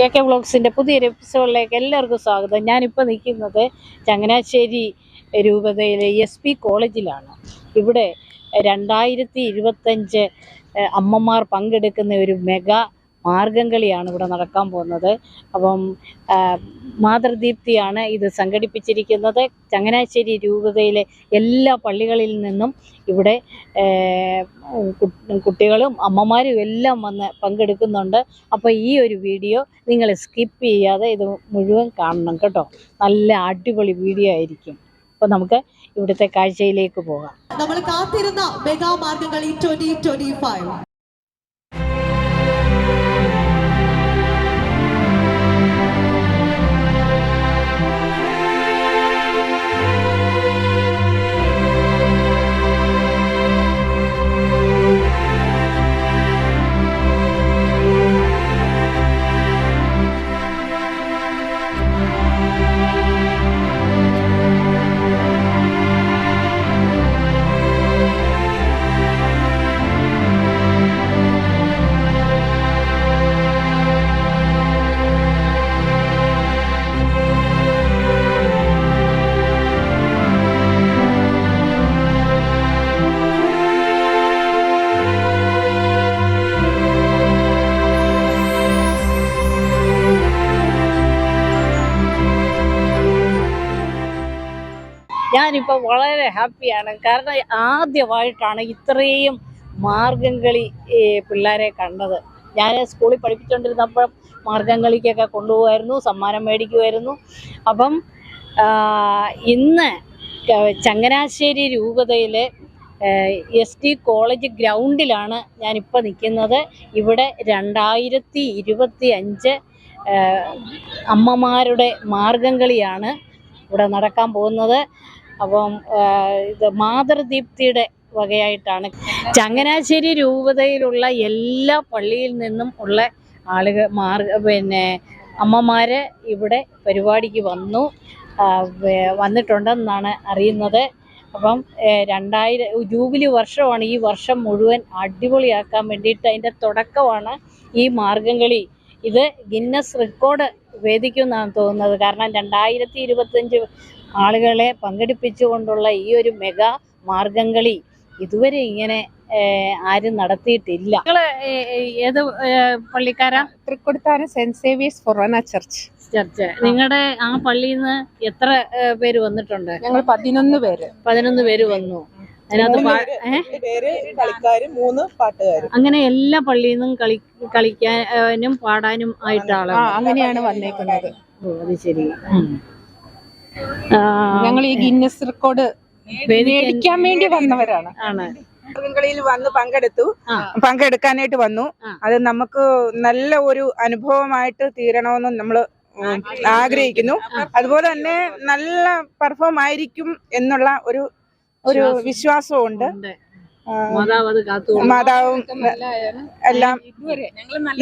K K വ്ളോഗ്സിന്റെ പുതിയൊരു എപ്പിസോഡിലേക്ക് എല്ലാവർക്കും സ്വാഗതം. ഞാനിപ്പോൾ നിൽക്കുന്നത് ചങ്ങനാശ്ശേരി രൂപതയിലെ എസ് പി കോളേജിലാണ്. ഇവിടെ രണ്ടായിരത്തി ഇരുപത്തഞ്ച് അമ്മമാർ പങ്കെടുക്കുന്ന ഒരു മെഗാ മാർഗംകളിയാണ് ഇവിടെ നടക്കാൻ പോകുന്നത്. അപ്പം മാതൃദീപ്തിയാണ് ഇത് സംഘടിപ്പിച്ചിരിക്കുന്നത്. ചങ്ങനാശ്ശേരി രൂപതയിലെ എല്ലാ പള്ളികളിൽ നിന്നും ഇവിടെ കുട്ടികളും അമ്മമാരും എല്ലാം വന്ന് പങ്കെടുക്കുന്നുണ്ട്. അപ്പോൾ ഈ ഒരു വീഡിയോ നിങ്ങൾ സ്കിപ്പ് ചെയ്യാതെ ഇത് മുഴുവൻ കാണണം കേട്ടോ. നല്ല അടിപൊളി വീഡിയോ ആയിരിക്കും. അപ്പോൾ നമുക്ക് ഇവിടുത്തെ കാഴ്ചയിലേക്ക് പോകാം. നമ്മൾ കാത്തിരുന്ന മെഗാ മാർഗംകളി ട്വന്റി ഫൈവ് ഞാനിപ്പോൾ വളരെ ഹാപ്പിയാണ്. കാരണം ആദ്യമായിട്ടാണ് ഇത്രയും മാർഗം കളി പിള്ളേരെ കണ്ടത്. ഞാൻ സ്കൂളിൽ പഠിപ്പിച്ചുകൊണ്ടിരുന്നപ്പോൾ മാർഗംകളിക്കൊക്കെ കൊണ്ടുപോകുമായിരുന്നു സമ്മാനം മേടിക്കുമായിരുന്നു അപ്പം ഇന്ന് ചങ്ങനാശ്ശേരി രൂപതയിലെ എസ് ടി കോളേജ് ഗ്രൗണ്ടിലാണ് ഞാനിപ്പോൾ നിൽക്കുന്നത്. ഇവിടെ രണ്ടായിരത്തി ഇരുപത്തി അഞ്ച് അമ്മമാരുടെ മാർഗം കളിയാണ് ഇവിടെ നടക്കാൻ പോകുന്നത്. അപ്പം ഇത് മാതൃദീപ്തിയുടെ വകയായിട്ടാണ്. ചങ്ങനാശ്ശേരി രൂപതയിലുള്ള എല്ലാ പള്ളിയിൽ നിന്നും ഉള്ള ആളുകൾ മാർഗ പിന്നെ അമ്മമാര് ഇവിടെ പരിപാടിക്ക് വന്നു. വന്നിട്ടുണ്ടെന്നാണ് അറിയുന്നത്. അപ്പം രണ്ടായിരം ജൂബിലി വർഷമാണ് ഈ വർഷം മുഴുവൻ അടിപൊളിയാക്കാൻ വേണ്ടിയിട്ട് അതിന്റെ തുടക്കമാണ് ഈ മാർഗംകളി. ഇത് ഗിന്നസ് റെക്കോർഡ് വേദിക്കുമെന്നാണ് തോന്നുന്നത്. കാരണം രണ്ടായിരത്തി ഇരുപത്തഞ്ച് ആളുകളെ പങ്കെടുപ്പിച്ചുകൊണ്ടുള്ള ഈ ഒരു മെഗാ മാർഗംകളി ഇതുവരെ ഇങ്ങനെ ആരും നടത്തിയിട്ടില്ല. നിങ്ങൾ ഏത് പള്ളിക്കാരാ? തൃക്കൊടുത്താനം സെന്റ് സേവിയേഴ്സ് ഫൊറോന ചർച്ച്. ചർച്ച്. നിങ്ങളുടെ ആ പള്ളിയിൽ നിന്ന് എത്ര പേര് വന്നിട്ടുണ്ട്? ഞങ്ങൾ പതിനൊന്ന് പേര്. പതിനൊന്ന് പേര് വന്നു. അതിനകത്ത്? പേര് കളിക്കാരും മൂന്ന് പാട്ടുകാരും. അങ്ങനെ എല്ലാ പള്ളിയിൽ നിന്നും കളി കളിക്കാനും പാടാനും ആയിട്ടാണ് അങ്ങനെയാണ് വന്നേക്കുന്നത്. ഓ, അത് ശരി. ഞങ്ങൾ ഈ ഗിന്നസ് റെക്കോർഡ് മേടിക്കാൻ വേണ്ടി വന്നവരാണ്. ആണ്. ിൽ വന്ന് പങ്കെടുത്തു. പങ്കെടുക്കാനായിട്ട് വന്നു. അത് നമുക്ക് നല്ല ഒരു അനുഭവമായിട്ട് തീരണമെന്ന് നമ്മൾ ആഗ്രഹിക്കുന്നു. അതുപോലെ തന്നെ നല്ല പെർഫോം ആയിരിക്കും എന്നുള്ള ഒരു ഒരു. ആ, മാതാവ് എല്ലാം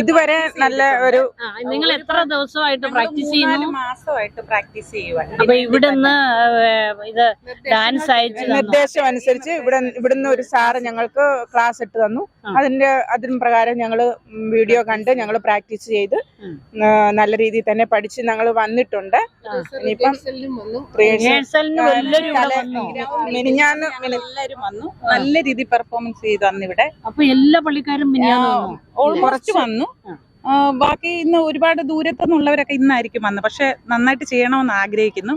ഇതുവരെ നല്ല ഒരു നിങ്ങൾ എത്ര ദിവസമായിട്ട് പ്രാക്ടീസ് ചെയ്യുന്നു? മാസമായിട്ട് പ്രാക്ടീസ് ചെയ്യുവാണ് അപ്പൊ ഇവിടുന്ന് ഇത് ഡാൻസ് അയച്ചു. നിർദ്ദേശം അനുസരിച്ച് ഇവിടെ ഇവിടുന്ന് ഒരു സാറ് ഞങ്ങൾക്ക് ക്ലാസ് ഇട്ട് തന്നു. അതിന്റെ അതിന് പ്രകാരം ഞങ്ങൾ വീഡിയോ കണ്ട് ഞങ്ങൾ പ്രാക്ടീസ് ചെയ്ത് നല്ല രീതിയിൽ തന്നെ പഠിച്ച് ഞങ്ങൾ വന്നിട്ടുണ്ട്. ഇനിയിപ്പം മിനിഞ്ഞാന്ന് മിനി- എല്ലാവരും വന്നു. നല്ല രീതിയിൽ പെർഫോമൻസ് ചെയ്തു അന്ന് ഇവിടെ അപ്പൊ എല്ലാ പള്ളിക്കാരും കുറച്ച് വന്നു. ബാക്കി ഇന്ന് ഒരുപാട് ദൂരത്തുനിന്നുള്ളവരൊക്കെ ഇന്നായിരിക്കും വന്നത് പക്ഷെ നന്നായിട്ട് ചെയ്യണമെന്ന് ആഗ്രഹിക്കുന്നു.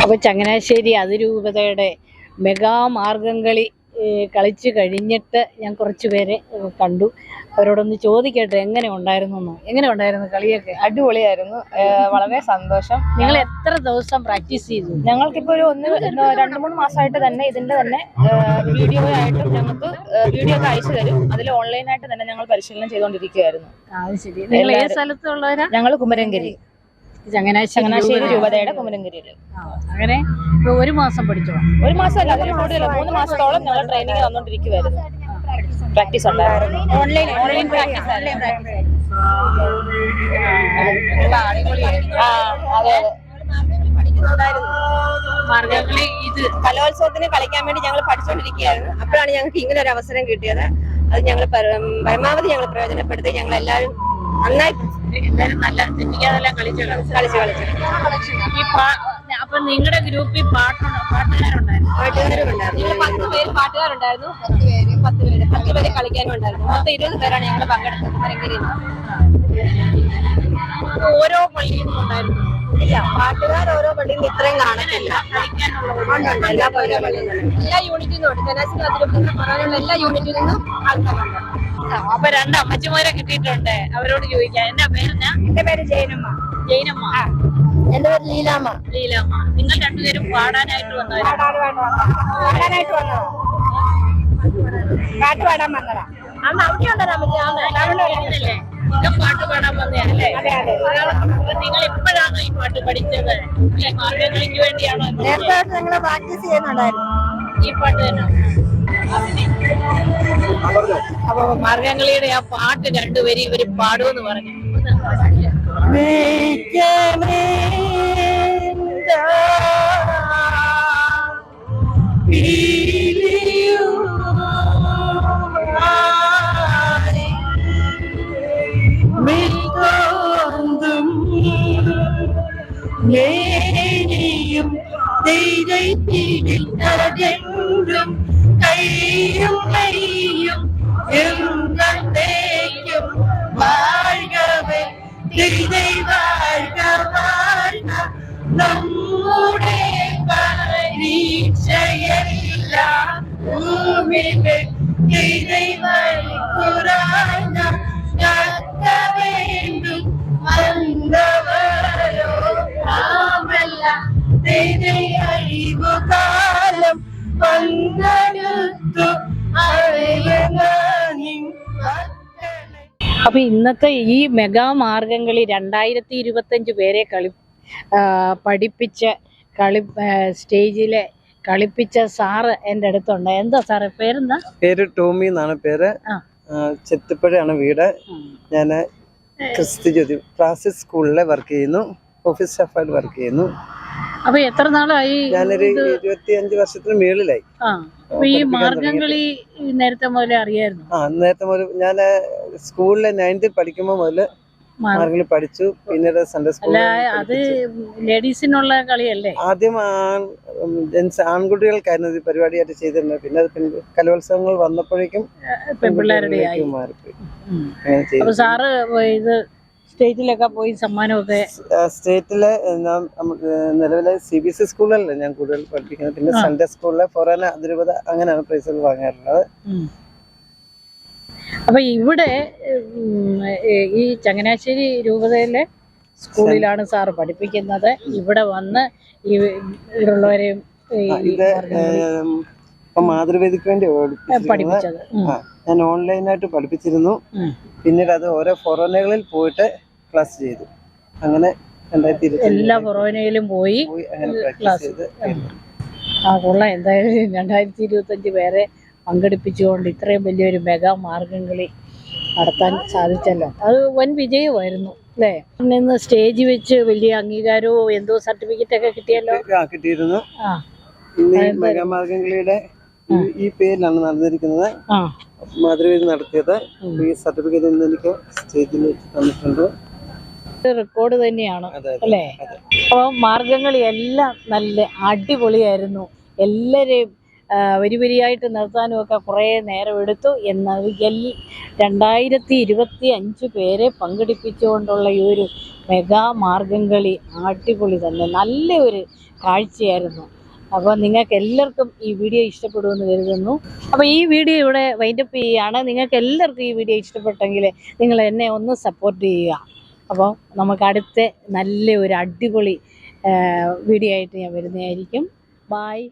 അപ്പോൾ ചങ്ങനാശ്ശേരി അതിരൂപതയുടെ മെഗാ മാർഗംകളി കളിച്ച് കഴിഞ്ഞിട്ട് ഞാൻ കുറച്ച് പേരെ കണ്ടു. അവരോടൊന്ന് ചോദിക്കട്ടെ എങ്ങനെ ഉണ്ടായിരുന്നു എന്ന് എങ്ങനെ ഉണ്ടായിരുന്നു കളിയൊക്കെ? അടിപൊളിയായിരുന്നു. വളരെ സന്തോഷം. നിങ്ങൾ എത്ര ദിവസം പ്രാക്ടീസ് ചെയ്തു? ഞങ്ങൾക്കിപ്പോ ഒരു ഒന്ന് രണ്ട് മൂന്ന് മാസമായിട്ട് തന്നെ ഇതിന്റെ തന്നെ വീഡിയോ ആയിട്ടും ഞങ്ങൾക്ക് വീഡിയോ ഒക്കെ അയച്ചു തരും. അതിൽ ഓൺലൈനായിട്ട് തന്നെ ഞങ്ങൾ പരിശീലനം ചെയ്തുകൊണ്ടിരിക്കുകയായിരുന്നു. ഞങ്ങൾ കുമരങ്കരി. ചങ്ങനാശ്ശേരി ചങ്ങനാശ്ശേരി രൂപത. രൂപതയുടെ കുമരംഗിരിയിൽ ആ, അങ്ങനെ ഒരു മാസം പഠിച്ചോ? ഒരു മാസമല്ല അതിന് കൂടുതൽ മൂന്ന് മാസത്തോളം ഞങ്ങൾ ട്രെയിനിങ് തന്നുകൊണ്ടിരിക്കുവായിരുന്നു പ്രാക്ടീസ് ഉണ്ടായിരുന്നു. ഓൺലൈൻ ഓൺലൈൻ പ്രാക്ടീസ് ആ അതെ അതെ. മാർഗംകളി ഇത്. കലോത്സവത്തിന് കളിക്കാൻ വേണ്ടി ഞങ്ങൾ പഠിച്ചുകൊണ്ടിരിക്കുകയായിരുന്നു അപ്പോഴാണ് ഞങ്ങൾക്ക് ഇങ്ങനെ ഒരു അവസരം കിട്ടിയത്. അത് ഞങ്ങൾ പരമാവധി ഞങ്ങൾ പ്രയോജനപ്പെടുത്തി. ഞങ്ങൾ എല്ലാവരും നന്നായി എന്തായാലും നല്ല തെറ്റിക്കാതെല്ലാം കളിച്ചല്ലോ കളിച്ചു കളിച്ചു ഈ അപ്പൊ നിങ്ങളുടെ ഗ്രൂപ്പിൽ പാട്ട് പാട്ടുകാരുണ്ടായിരുന്നു? പാട്ടുകാരുണ്ടായിരുന്നു. പത്ത് പേര് പാട്ടുകാരുണ്ടായിരുന്നു? പത്ത് പേര് പത്ത് പേര്. പത്ത് പേര് കളിക്കാനും ഉണ്ടായിരുന്നു. മൊത്തം ഇരുപത് പേരാണ് ഞങ്ങൾ പങ്കെടുത്തത്. കുമരങ്കരിയിൽ ഓരോ പള്ളിയിൽ ഉണ്ടായിരുന്നു. ഇല്ല പാട്ടുകാർ ഓരോ പള്ളിയിൽ ഇത്രയും കാണത്തില്ല. എല്ലാ യൂണിറ്റിൽ നിന്നും പറയാനുള്ള എല്ലാ യൂണിറ്റിൽ നിന്നും ആൾക്കാരുണ്ട്. അപ്പൊ രണ്ട് അമ്മച്ചിമാരെ കിട്ടിയിട്ടുണ്ട്. അവരോട് ചോദിക്കാം. എന്റെ പേരെന്നാ എന്റെ പേര് ജയനമ്മ. ജയനമ്മ. എന്റെ പേര് ലീലാമ്മ. ലീലാമ്മ. നിങ്ങൾ രണ്ടുപേരും പാടാനായിട്ട് വന്നവരാണ് വന്നോ പാട്ട് പാടാൻ വന്നതാ. അന്ന് അവിടെ. ഉണ്ടോ ഇതല്ലേ? പാട്ട് പാടാൻ വന്നതല്ലേ. നിങ്ങൾ എപ്പോഴാണ് ഈ പാട്ട് പഠിച്ചത്? ഈ മാർഗംകളിക്ക് വേണ്ടിയാണോ? നേരത്തെ ഞങ്ങൾ പ്രാക്ടീസ് ചെയ്യുന്നുണ്ടായിരുന്നു. ഈ പാട്ട് തന്നെ. അപ്പൊ മാർഗംകളിയുടെ ആ പാട്ട് രണ്ടുപേരും ഇവർ പാടുമെന്ന് പറഞ്ഞു. മേനിയും ദൈവത്തിനും കൈയും കൈയും എന്നേക്കും വാഴ്കവേ. ദൈവ വാഴ്ക നമ്മുടെ പരീക്ഷയെല്ലാം ഭൂമിയിൽ ദൈവ കുറഞ്ഞ വേണ്ടും പെയ്തേ അഴിവുകാലം അപ്പൊ ഇന്നത്തെ ഈ മെഗാ മാർഗംകളി രണ്ടായിരത്തി ഇരുപത്തഞ്ച് പേരെ കളി പഠിപ്പിച്ച കളി സ്റ്റേജിലെ കളിപ്പിച്ച സാറ് എന്റെ അടുത്തുണ്ട്. എന്താ സാറ് പേരെന്താ? പേര് ടോമി എന്നാണ് പേര്. ചെത്തിപ്പഴയാണ് വീട്. ഞാൻ ക്രിസ്തു ജ്യോതി ക്ലാസ്സിക് സ്കൂളിലെ വർക്ക് ചെയ്യുന്നു. ഓഫീസ് സ്റ്റാഫായിട്ട് വർക്ക് ചെയ്യുന്നു. അപ്പൊ എത്ര നാളായി ഞാനൊരു ഇത്? ഇരുപത്തി അഞ്ച് വർഷത്തിന് മേളിലായി. ഈ മാർഗംകളി നേരത്തെ മുതലേ അറിയായിരുന്നു? ആ നേരത്തെ മുതൽ ഞാൻ സ്കൂളിലെ നയൻത്തിൽ പഠിക്കുമ്പോൾ മുതൽ മാർഗങ്ങളിൽ പഠിച്ചു. പിന്നീട് സൺഡേ സ്കൂളിൽ അത് ലേഡീസിനുള്ള കളിയല്ലേ? ആദ്യം ജെൻസ് ആൺകുട്ടികൾക്കായിരുന്നു ഇത് പരിപാടിയായിട്ട് ചെയ്തിരുന്നത്. പിന്നെ അത് കലോത്സവങ്ങൾ വന്നപ്പോഴേക്കും പെൺപിള്ളേരുടെ മാറിപ്പോയി. സാറ് ഇത് സ്റ്റേജിലൊക്കെ പോയി സമ്മാനമൊക്കെ സ്റ്റേറ്റിൽ നിലവിലെ സി ബി എസ് ഇ സ്കൂളിലല്ലേ ഞാൻ കൂടുതൽ പഠിപ്പിക്കുന്നത്. പിന്നെ. സൺഡേ സ്കൂളിലെ ഫൊറാന അതിരൂപത അങ്ങനെയാണ് പ്രൈസുകൾ വാങ്ങാറുള്ളത്. അപ്പൊ ഇവിടെ ഈ ചങ്ങനാശ്ശേരി രൂപതയിലെ സ്കൂളിലാണ് സാർ പഠിപ്പിക്കുന്നത്. ഇവിടെ വന്ന് ഈ ഇവിടെയുള്ളവരെയും ഇത് ഇപ്പൊ മാതൃവേദിക്ക് വേണ്ടി പഠിപ്പിച്ചത്. ഞാൻ ഓൺലൈനായിട്ട് പഠിപ്പിച്ചിരുന്നു. പിന്നീട് അത് ഓരോ ഫൊറോനകളിൽ പോയിട്ട് ക്ലാസ് ചെയ്തു. അങ്ങനെ എല്ലാ പൊറോനയിലും പോയി ക്ലാസ് ആ കൊള്ളാം. എന്തായാലും രണ്ടായിരത്തി ഇരുപത്തഞ്ച് പേരെ പങ്കെടുപ്പിച്ചുകൊണ്ട് ഇത്രയും വലിയൊരു മെഗാ മാർഗംകളി നടത്താൻ സാധിച്ചല്ലോ. അത് വൻ വിജയമായിരുന്നു അല്ലേ? പിന്നെ സ്റ്റേജ് വെച്ച് വലിയ അംഗീകാരവും എന്തോ സർട്ടിഫിക്കറ്റ് ഒക്കെ കിട്ടിയല്ലോ? കിട്ടിയിരുന്നു? മെഗാമാർഗംകളിയുടെ ഈ- പേരിലാണ് നടന്നിരിക്കുന്നത്. മാതൃവേദി നടത്തിയത്. ഈ സർട്ടിഫിക്കറ്റ് എനിക്ക് സ്റ്റേജിൽ വെച്ച് തന്നിട്ടുണ്ട്. റെക്കോർഡ് തന്നെയാണ് അല്ലേ? അപ്പോൾ മാർഗംകളി എല്ലാം നല്ല അടിപൊളിയായിരുന്നു. എല്ലാവരെയും വരി വരിയായിട്ട് നിർത്താനും ഒക്കെ കുറേ നേരം എടുത്തു. എന്നാൽ എൽ രണ്ടായിരത്തി ഇരുപത്തി അഞ്ച് പേരെ പങ്കെടുപ്പിച്ചുകൊണ്ടുള്ള ഈ ഒരു മെഗാ മാർഗംകളി അടിപൊളി തന്നെ. നല്ല ഒരു കാഴ്ചയായിരുന്നു. അപ്പോൾ നിങ്ങൾക്ക് എല്ലാവർക്കും ഈ വീഡിയോ ഇഷ്ടപ്പെടുമെന്ന് കരുതുന്നു. അപ്പോൾ ഈ വീഡിയോ ഇവിടെ വൈൻഡപ്പ് ചെയ്യുകയാണ്. നിങ്ങൾക്ക് എല്ലാവർക്കും ഈ വീഡിയോ ഇഷ്ടപ്പെട്ടെങ്കിൽ നിങ്ങൾ എന്നെ ഒന്ന് സപ്പോർട്ട് ചെയ്യുക. അപ്പോൾ നമുക്ക് അടുത്ത നല്ല ഒരു അടിപൊളി വീഡിയോ ആയിട്ട് ഞാൻ വരുന്നതായിരിക്കും. ബായ്